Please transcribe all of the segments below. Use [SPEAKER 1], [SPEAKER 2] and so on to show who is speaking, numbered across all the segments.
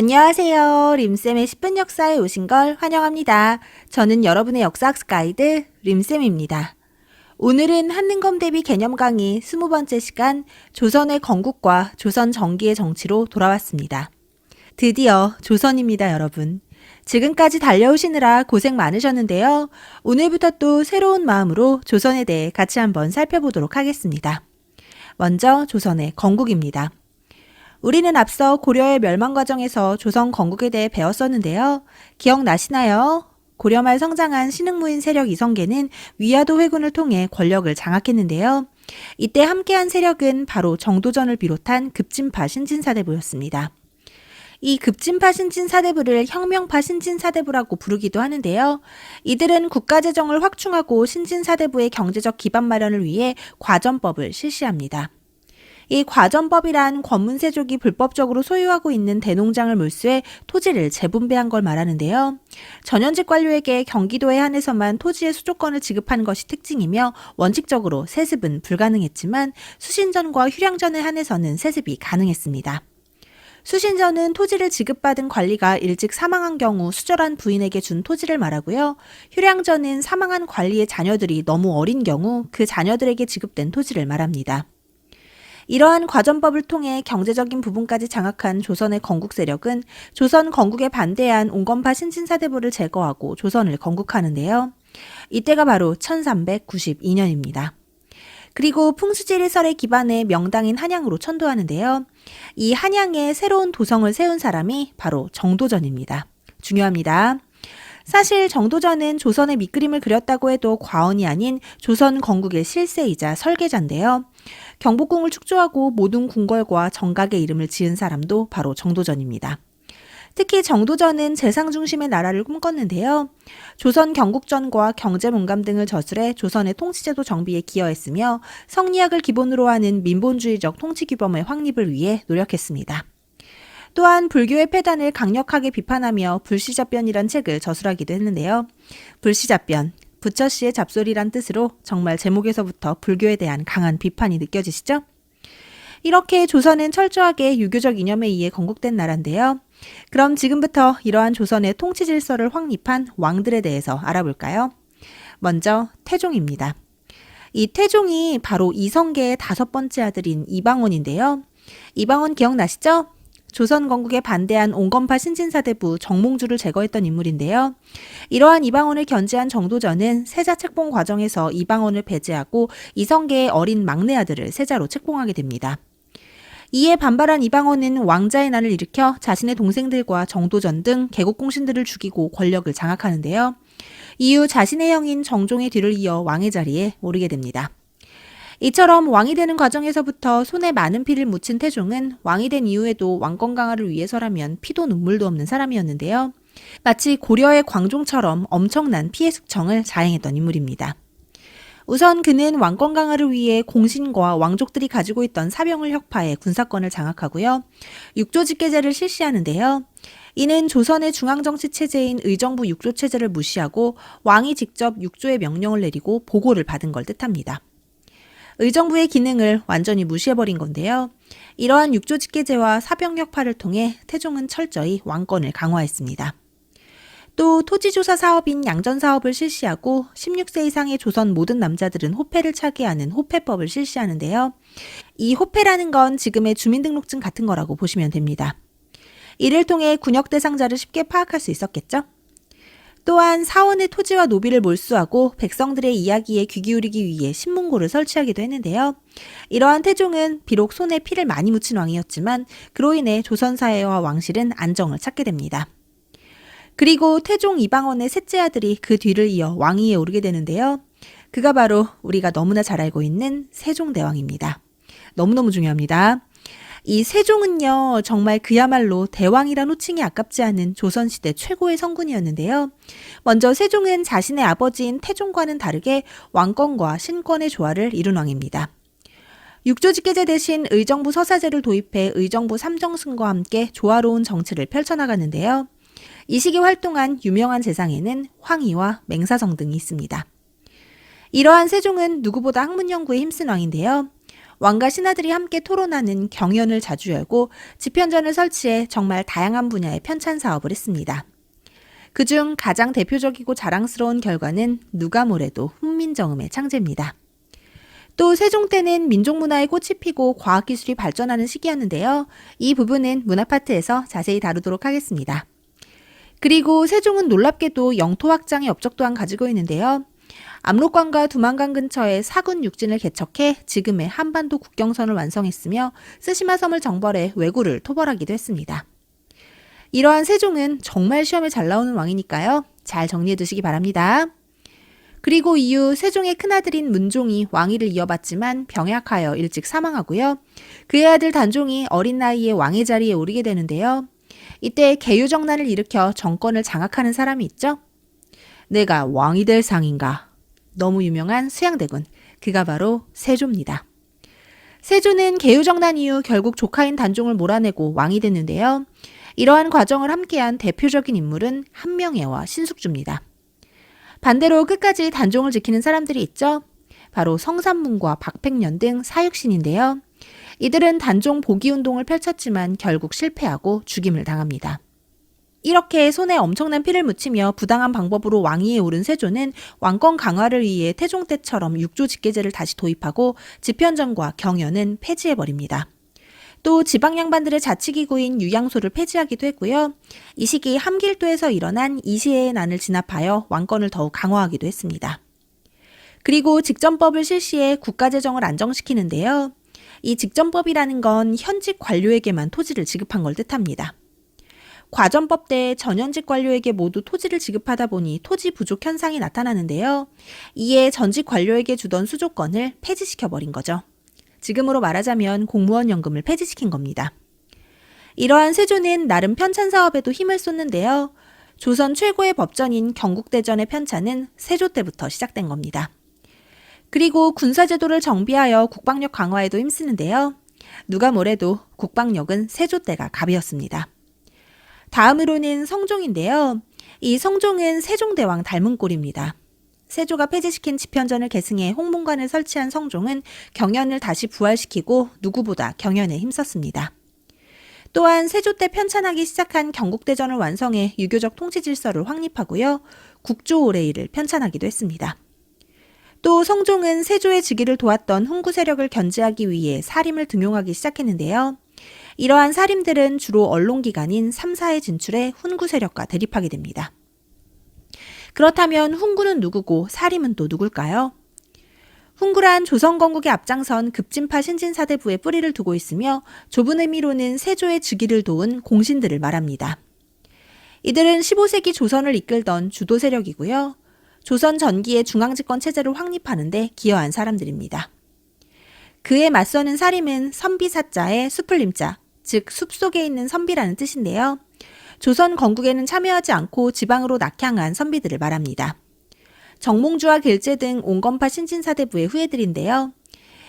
[SPEAKER 1] 안녕하세요. 림쌤의 10분 역사에 오신 걸 환영합니다. 저는 여러분의 역사학습 가이드 림쌤입니다. 오늘은 한능검 대비 개념 강의 20번째 시간 조선의 건국과 조선 정기의 정치로 돌아왔습니다. 드디어 조선입니다, 여러분. 지금까지 달려오시느라 고생 많으셨는데요. 오늘부터 또 새로운 마음으로 조선에 대해 같이 한번 살펴보도록 하겠습니다. 먼저 조선의 건국입니다. 우리는 앞서 고려의 멸망 과정에서 조선 건국에 대해 배웠었는데요. 기억나시나요? 고려 말 성장한 신흥무인 세력 이성계는 위화도 회군을 통해 권력을 장악했는데요. 이때 함께한 세력은 바로 정도전을 비롯한 급진파 신진사대부였습니다. 이 급진파 신진사대부를 혁명파 신진사대부라고 부르기도 하는데요. 이들은 국가재정을 확충하고 신진사대부의 경제적 기반 마련을 위해 과전법을 실시합니다. 이 과전법이란 권문세족이 불법적으로 소유하고 있는 대농장을 몰수해 토지를 재분배한 걸 말하는데요. 전현직 관료에게 경기도에 한해서만 토지의 수조권을 지급하는 것이 특징이며 원칙적으로 세습은 불가능했지만 수신전과 휴량전에 한해서는 세습이 가능했습니다. 수신전은 토지를 지급받은 관리가 일찍 사망한 경우 수절한 부인에게 준 토지를 말하고요. 휴량전은 사망한 관리의 자녀들이 너무 어린 경우 그 자녀들에게 지급된 토지를 말합니다. 이러한 과전법을 통해 경제적인 부분까지 장악한 조선의 건국 세력은 조선 건국에 반대한 온건파 신진사대부를 제거하고 조선을 건국하는데요. 이때가 바로 1392년입니다. 그리고 풍수지리설에 기반해 명당인 한양으로 천도하는데요. 이 한양에 새로운 도성을 세운 사람이 바로 정도전입니다. 중요합니다. 사실 정도전은 조선의 밑그림을 그렸다고 해도 과언이 아닌 조선 건국의 실세이자 설계자인데요. 경복궁을 축조하고 모든 궁궐과 정각의 이름을 지은 사람도 바로 정도전입니다. 특히 정도전은 재상 중심의 나라를 꿈꿨는데요. 조선 경국전과 경제문감 등을 저술해 조선의 통치제도 정비에 기여했으며 성리학을 기본으로 하는 민본주의적 통치규범의 확립을 위해 노력했습니다. 또한 불교의 폐단을 강력하게 비판하며 불시잡변이란 책을 저술하기도 했는데요. 불시잡변, 부처 씨의 잡소리란 뜻으로 정말 제목에서부터 불교에 대한 강한 비판이 느껴지시죠? 이렇게 조선은 철저하게 유교적 이념에 의해 건국된 나라인데요. 그럼 지금부터 이러한 조선의 통치 질서를 확립한 왕들에 대해서 알아볼까요? 먼저 태종입니다. 이 태종이 바로 이성계의 다섯 번째 아들인 이방원인데요. 이방원 기억나시죠? 조선 건국에 반대한 온건파 신진사대부 정몽주를 제거했던 인물인데요. 이러한 이방원을 견제한 정도전은 세자 책봉 과정에서 이방원을 배제하고 이성계의 어린 막내 아들을 세자로 책봉하게 됩니다. 이에 반발한 이방원은 왕자의 난을 일으켜 자신의 동생들과 정도전 등 개국공신들을 죽이고 권력을 장악하는데요. 이후 자신의 형인 정종의 뒤를 이어 왕의 자리에 오르게 됩니다. 이처럼 왕이 되는 과정에서부터 손에 많은 피를 묻힌 태종은 왕이 된 이후에도 왕권 강화를 위해서라면 피도 눈물도 없는 사람이었는데요. 마치 고려의 광종처럼 엄청난 피해 숙청을 자행했던 인물입니다. 우선 그는 왕권 강화를 위해 공신과 왕족들이 가지고 있던 사병을 혁파해 군사권을 장악하고요. 육조 직계제를 실시하는데요. 이는 조선의 중앙정치 체제인 의정부 육조 체제를 무시하고 왕이 직접 육조의 명령을 내리고 보고를 받은 걸 뜻합니다. 의정부의 기능을 완전히 무시해버린 건데요. 이러한 육조 직계제와 사병역파를 통해 태종은 철저히 왕권을 강화했습니다. 또 토지조사 사업인 양전 사업을 실시하고 16세 이상의 조선 모든 남자들은 호패를 차게 하는 호패법을 실시하는데요. 이 호패라는 건 지금의 주민등록증 같은 거라고 보시면 됩니다. 이를 통해 군역 대상자를 쉽게 파악할 수 있었겠죠? 또한 사원의 토지와 노비를 몰수하고 백성들의 이야기에 귀 기울이기 위해 신문고를 설치하기도 했는데요. 이러한 태종은 비록 손에 피를 많이 묻힌 왕이었지만 그로 인해 조선 사회와 왕실은 안정을 찾게 됩니다. 그리고 태종 이방원의 셋째 아들이 그 뒤를 이어 왕위에 오르게 되는데요. 그가 바로 우리가 너무나 잘 알고 있는 세종대왕입니다. 너무너무 중요합니다. 이 세종은요, 정말 그야말로 대왕이란 호칭이 아깝지 않은 조선시대 최고의 성군이었는데요. 먼저 세종은 자신의 아버지인 태종과는 다르게 왕권과 신권의 조화를 이룬 왕입니다. 육조직계제 대신 의정부 서사제를 도입해 의정부 삼정승과 함께 조화로운 정치를 펼쳐나갔는데요. 이 시기 활동한 유명한 재상에는 황희와 맹사성 등이 있습니다. 이러한 세종은 누구보다 학문 연구에 힘쓴 왕인데요. 왕과 신하들이 함께 토론하는 경연을 자주 열고 집현전을 설치해 정말 다양한 분야의 편찬 사업을 했습니다. 그중 가장 대표적이고 자랑스러운 결과는 누가 뭐래도 훈민정음의 창제입니다. 또 세종 때는 민족 문화의 꽃이 피고 과학 기술이 발전하는 시기였는데요. 이 부분은 문화 파트에서 자세히 다루도록 하겠습니다. 그리고 세종은 놀랍게도 영토 확장의 업적 또한 가지고 있는데요. 압록강과 두만강 근처에 사군 육진을 개척해 지금의 한반도 국경선을 완성했으며 쓰시마 섬을 정벌해 왜구를 토벌하기도 했습니다. 이러한 세종은 정말 시험에 잘 나오는 왕이니까요. 잘 정리해 두시기 바랍니다. 그리고 이후 세종의 큰아들인 문종이 왕위를 이어받지만 병약하여 일찍 사망하고요. 그의 아들 단종이 어린 나이에 왕의 자리에 오르게 되는데요. 이때 개유정난을 일으켜 정권을 장악하는 사람이 있죠. 내가 왕이 될 상인가? 너무 유명한 수양대군. 그가 바로 세조입니다. 세조는 개유정난 이후 결국 조카인 단종을 몰아내고 왕이 됐는데요. 이러한 과정을 함께한 대표적인 인물은 한명회와 신숙주입니다. 반대로 끝까지 단종을 지키는 사람들이 있죠. 바로 성삼문과 박백년 등 사육신인데요. 이들은 단종 보기 운동을 펼쳤지만 결국 실패하고 죽임을 당합니다. 이렇게 손에 엄청난 피를 묻히며 부당한 방법으로 왕위에 오른 세조는 왕권 강화를 위해 태종 때처럼 육조 직계제를 다시 도입하고 집현전과 경연은 폐지해버립니다. 또 지방 양반들의 자치기구인 유양소를 폐지하기도 했고요. 이 시기 함길도에서 일어난 이시의 난을 진압하여 왕권을 더욱 강화하기도 했습니다. 그리고 직전법을 실시해 국가재정을 안정시키는데요. 이 직전법이라는 건 현직 관료에게만 토지를 지급한 걸 뜻합니다. 과전법 때 전현직 관료에게 모두 토지를 지급하다 보니 토지 부족 현상이 나타나는데요. 이에 전직 관료에게 주던 수조권을 폐지시켜 버린 거죠. 지금으로 말하자면 공무원 연금을 폐지시킨 겁니다. 이러한 세조는 나름 편찬 사업에도 힘을 쏟는데요. 조선 최고의 법전인 경국대전의 편찬은 세조 때부터 시작된 겁니다. 그리고 군사제도를 정비하여 국방력 강화에도 힘쓰는데요. 누가 뭐래도 국방력은 세조 때가 갑이었습니다. 다음으로는 성종인데요. 이 성종은 세종대왕 닮은 꼴입니다. 세조가 폐지시킨 집현전을 계승해 홍문관을 설치한 성종은 경연을 다시 부활시키고 누구보다 경연에 힘썼습니다. 또한 세조 때 편찬하기 시작한 경국대전을 완성해 유교적 통치 질서를 확립하고요. 국조 오레이를 편찬하기도 했습니다. 또 성종은 세조의 즉위를 도왔던 훈구 세력을 견제하기 위해 사림을 등용하기 시작했는데요. 이러한 사림들은 주로 언론기관인 3사에 진출해 훈구 세력과 대립하게 됩니다. 그렇다면 훈구는 누구고 사림은 또 누굴까요? 훈구란 조선 건국에 앞장선 급진파 신진사대부에 뿌리를 두고 있으며 좁은 의미로는 세조의 즉위를 도운 공신들을 말합니다. 이들은 15세기 조선을 이끌던 주도 세력이고요. 조선 전기의 중앙집권 체제를 확립하는데 기여한 사람들입니다. 그에 맞서는 사림은 선비사자의 수풀림자, 즉 숲속에 있는 선비라는 뜻인데요. 조선 건국에는 참여하지 않고 지방으로 낙향한 선비들을 말합니다. 정몽주와 길제 등 온건파 신진사대부의 후예들인데요.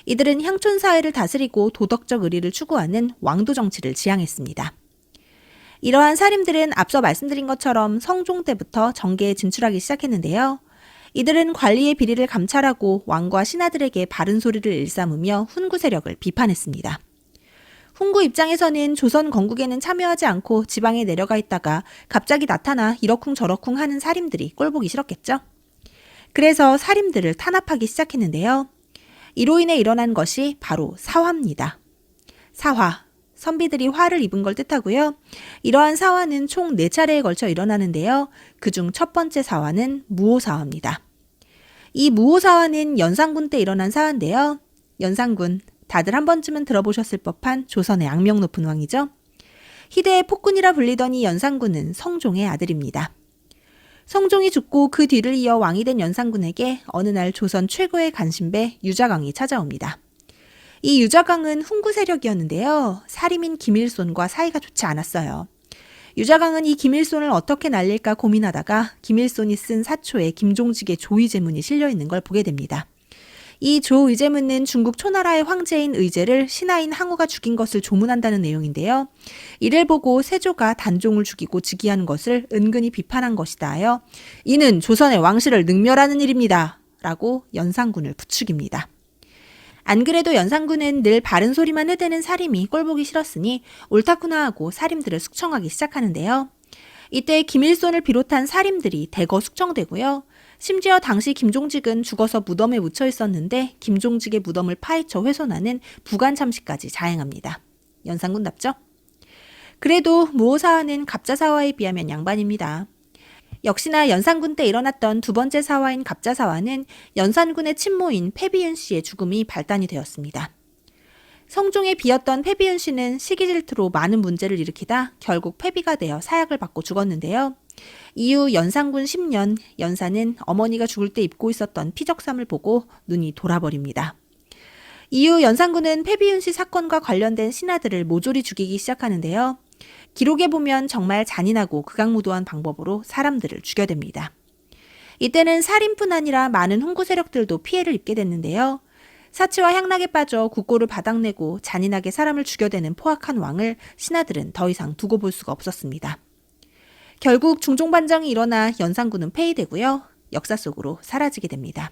[SPEAKER 1] 이들은 향촌 사회를 다스리고 도덕적 의리를 추구하는 왕도 정치를 지향했습니다. 이러한 사림들은 앞서 말씀드린 것처럼 성종 때부터 정계에 진출하기 시작했는데요. 이들은 관리의 비리를 감찰하고 왕과 신하들에게 바른 소리를 일삼으며 훈구 세력을 비판했습니다. 훈구 입장에서는 조선 건국에는 참여하지 않고 지방에 내려가 있다가 갑자기 나타나 이러쿵 저러쿵 하는 사림들이 꼴보기 싫었겠죠? 그래서 사림들을 탄압하기 시작했는데요. 이로 인해 일어난 것이 바로 사화입니다. 사화. 선비들이 화를 입은 걸 뜻하고요. 이러한 사화는 총 4차례에 걸쳐 일어나는데요. 그중 첫 번째 사화는 무호사화입니다. 이 무호사화는 연산군 때 일어난 사화인데요. 연산군, 다들 한 번쯤은 들어보셨을 법한 조선의 악명 높은 왕이죠. 희대의 폭군이라 불리더니 연산군은 성종의 아들입니다. 성종이 죽고 그 뒤를 이어 왕이 된 연산군에게 어느 날 조선 최고의 간신배 유자강이 찾아옵니다. 이 유자강은 훈구 세력이었는데요. 사림인 김일손과 사이가 좋지 않았어요. 유자강은 이 김일손을 어떻게 날릴까 고민하다가 김일손이 쓴 사초에 김종직의 조의제문이 실려 있는 걸 보게 됩니다. 이 조의제문은 중국 초나라의 황제인 의제를 신하인 항우가 죽인 것을 조문한다는 내용인데요. 이를 보고 세조가 단종을 죽이고 즉위한 것을 은근히 비판한 것이다 하여 이는 조선의 왕실을 능멸하는 일입니다. 라고 연산군을 부추깁니다. 안 그래도 연산군은 늘 바른 소리만 해대는 사림이 꼴보기 싫었으니 옳다구나 하고 사림들을 숙청하기 시작하는데요. 이때 김일손을 비롯한 사림들이 대거 숙청되고요. 심지어 당시 김종직은 죽어서 무덤에 묻혀 있었는데 김종직의 무덤을 파헤쳐 훼손하는 부관 참시까지 자행합니다. 연산군답죠? 그래도 무호사화는 갑자사화에 비하면 양반입니다. 역시나 연산군 때 일어났던 두 번째 사화인 갑자사화는 연산군의 친모인 패비윤 씨의 죽음이 발단이 되었습니다. 성종에 비었던 패비윤 씨는 시기 질투로 많은 문제를 일으키다 결국 패비가 되어 사약을 받고 죽었는데요. 이후 연산군 10년 연산은 어머니가 죽을 때 입고 있었던 피적삼을 보고 눈이 돌아버립니다. 이후 연산군은 패비윤 씨 사건과 관련된 신하들을 모조리 죽이기 시작하는데요. 기록에 보면 정말 잔인하고 극악무도한 방법으로 사람들을 죽여댑니다. 이때는 살인뿐 아니라 많은 훈구 세력들도 피해를 입게 됐는데요. 사치와 향락에 빠져 국고를 바닥내고 잔인하게 사람을 죽여대는 포악한 왕을 신하들은 더 이상 두고 볼 수가 없었습니다. 결국 중종반정이 일어나 연산군은 폐위되고요. 역사 속으로 사라지게 됩니다.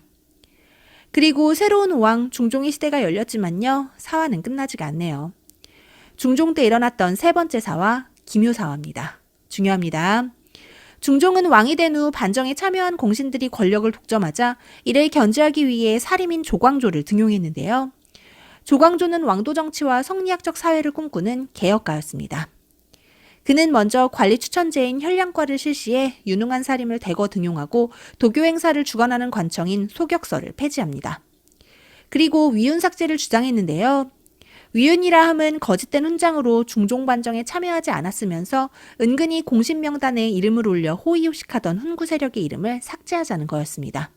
[SPEAKER 1] 그리고 새로운 왕 중종의 시대가 열렸지만요. 사화는 끝나지가 않네요. 중종 때 일어났던 세 번째 사화 김효사화입니다. 중요합니다. 중종은 왕이 된 후 반정에 참여한 공신들이 권력을 독점하자 이를 견제하기 위해 살인민 조광조를 등용했는데요. 조광조는 왕도 정치와 성리학적 사회를 꿈꾸는 개혁가였습니다. 그는 먼저 관리 추천제인 혈량과를 실시해 유능한 사림을 대거 등용하고 도교 행사를 주관하는 관청인 소격서를 폐지합니다. 그리고 위훈 삭제를 주장했는데요. 위윤이라 함은 거짓된 훈장으로 중종 반정에 참여하지 않았으면서 은근히 공신 명단에 이름을 올려 호의호식하던 훈구 세력의 이름을 삭제하자는 거였습니다.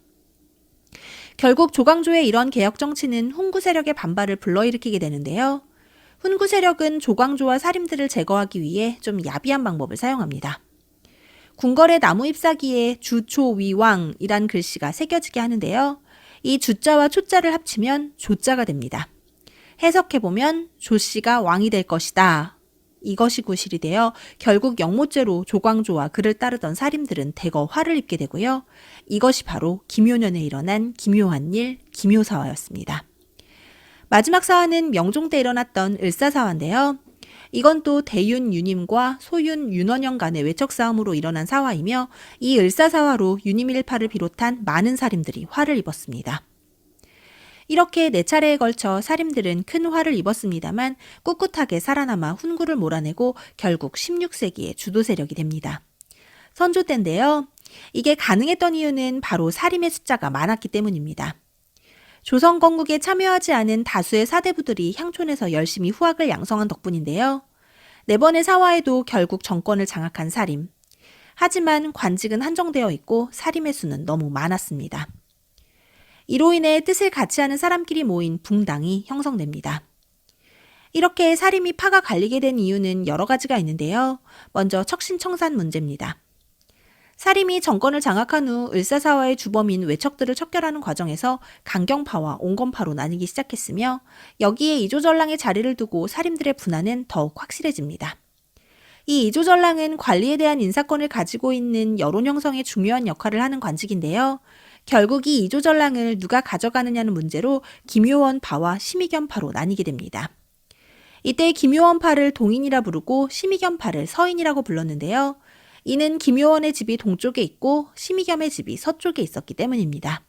[SPEAKER 1] 결국 조광조의 이런 개혁 정치는 훈구 세력의 반발을 불러일으키게 되는데요. 훈구 세력은 조광조와 사림들을 제거하기 위해 좀 야비한 방법을 사용합니다. 궁궐의 나무 잎사귀에 주초위왕이란 글씨가 새겨지게 하는데요. 이 주자와 초자를 합치면 조자가 됩니다. 해석해보면 조씨가 왕이 될 것이다. 이것이 구실이 되어 결국 영모죄로 조광조와 그를 따르던 사림들은 대거 화를 입게 되고요. 이것이 바로 김효년에 일어난 기묘한 일, 기묘사화였습니다. 마지막 사화는 명종 때 일어났던 을사사화인데요. 이건 또 대윤 유님과 소윤 윤원영 간의 외척 싸움으로 일어난 사화이며 이 을사사화로 유님 일파를 비롯한 많은 사림들이 화를 입었습니다. 이렇게 네 차례에 걸쳐 사림들은 큰 화를 입었습니다만 꿋꿋하게 살아남아 훈구를 몰아내고 결국 16세기의 주도 세력이 됩니다. 선조 때인데요. 이게 가능했던 이유는 바로 사림의 숫자가 많았기 때문입니다. 조선 건국에 참여하지 않은 다수의 사대부들이 향촌에서 열심히 후학을 양성한 덕분인데요. 네 번의 사화에도 결국 정권을 장악한 사림. 하지만 관직은 한정되어 있고 사림의 수는 너무 많았습니다. 이로 인해 뜻을 같이 하는 사람끼리 모인 붕당이 형성됩니다. 이렇게 사림이 파가 갈리게 된 이유는 여러 가지가 있는데요. 먼저 척신청산 문제입니다. 사림이 정권을 장악한 후 을사사화의 주범인 외척들을 척결하는 과정에서 강경파와 온건파로 나뉘기 시작했으며 여기에 이조전랑의 자리를 두고 사림들의 분화는 더욱 확실해집니다. 이 이조전랑은 관리에 대한 인사권을 가지고 있는 여론 형성에 중요한 역할을 하는 관직인데요. 결국 이 이조전랑을 누가 가져가느냐는 문제로 김효원 파와 심의견파로 나뉘게 됩니다. 이때 김효원 파를 동인이라 부르고 심의견파를 서인이라고 불렀는데요. 이는 김효원의 집이 동쪽에 있고 심의겸의 집이 서쪽에 있었기 때문입니다.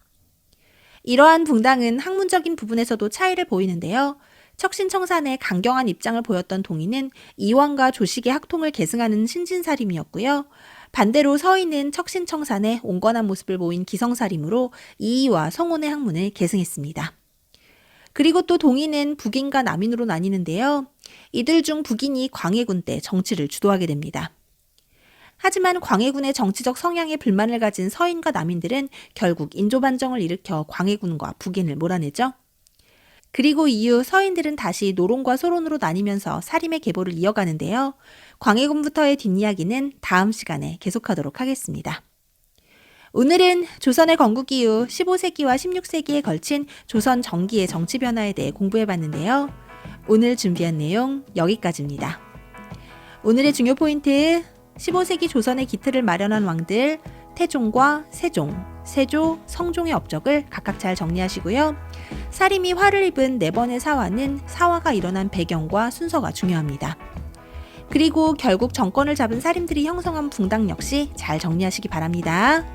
[SPEAKER 1] 이러한 붕당은 학문적인 부분에서도 차이를 보이는데요. 척신청산에 강경한 입장을 보였던 동인은 이왕과 조식의 학통을 계승하는 신진사림이었고요. 반대로 서인은 척신청산에 온건한 모습을 보인 기성사림으로 이이와 성혼의 학문을 계승했습니다. 그리고 또 동인은 북인과 남인으로 나뉘는데요. 이들 중 북인이 광해군 때 정치를 주도하게 됩니다. 하지만 광해군의 정치적 성향에 불만을 가진 서인과 남인들은 결국 인조반정을 일으켜 광해군과 북인을 몰아내죠. 그리고 이후 서인들은 다시 노론과 소론으로 나뉘면서 사림의 계보를 이어가는데요. 광해군부터의 뒷이야기는 다음 시간에 계속하도록 하겠습니다. 오늘은 조선의 건국 이후 15세기와 16세기에 걸친 조선 정기의 정치 변화에 대해 공부해 봤는데요. 오늘 준비한 내용 여기까지입니다. 오늘의 중요 포인트 15세기 조선의 기틀을 마련한 왕들 태종과 세종, 세조, 성종의 업적을 각각 잘 정리하시고요. 사림이 화를 입은 네 번의 사화는 사화가 일어난 배경과 순서가 중요합니다. 그리고 결국 정권을 잡은 사림들이 형성한 붕당 역시 잘 정리하시기 바랍니다.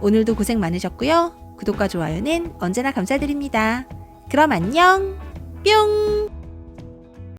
[SPEAKER 1] 오늘도 고생 많으셨고요. 구독과 좋아요는 언제나 감사드립니다. 그럼 안녕! 뿅!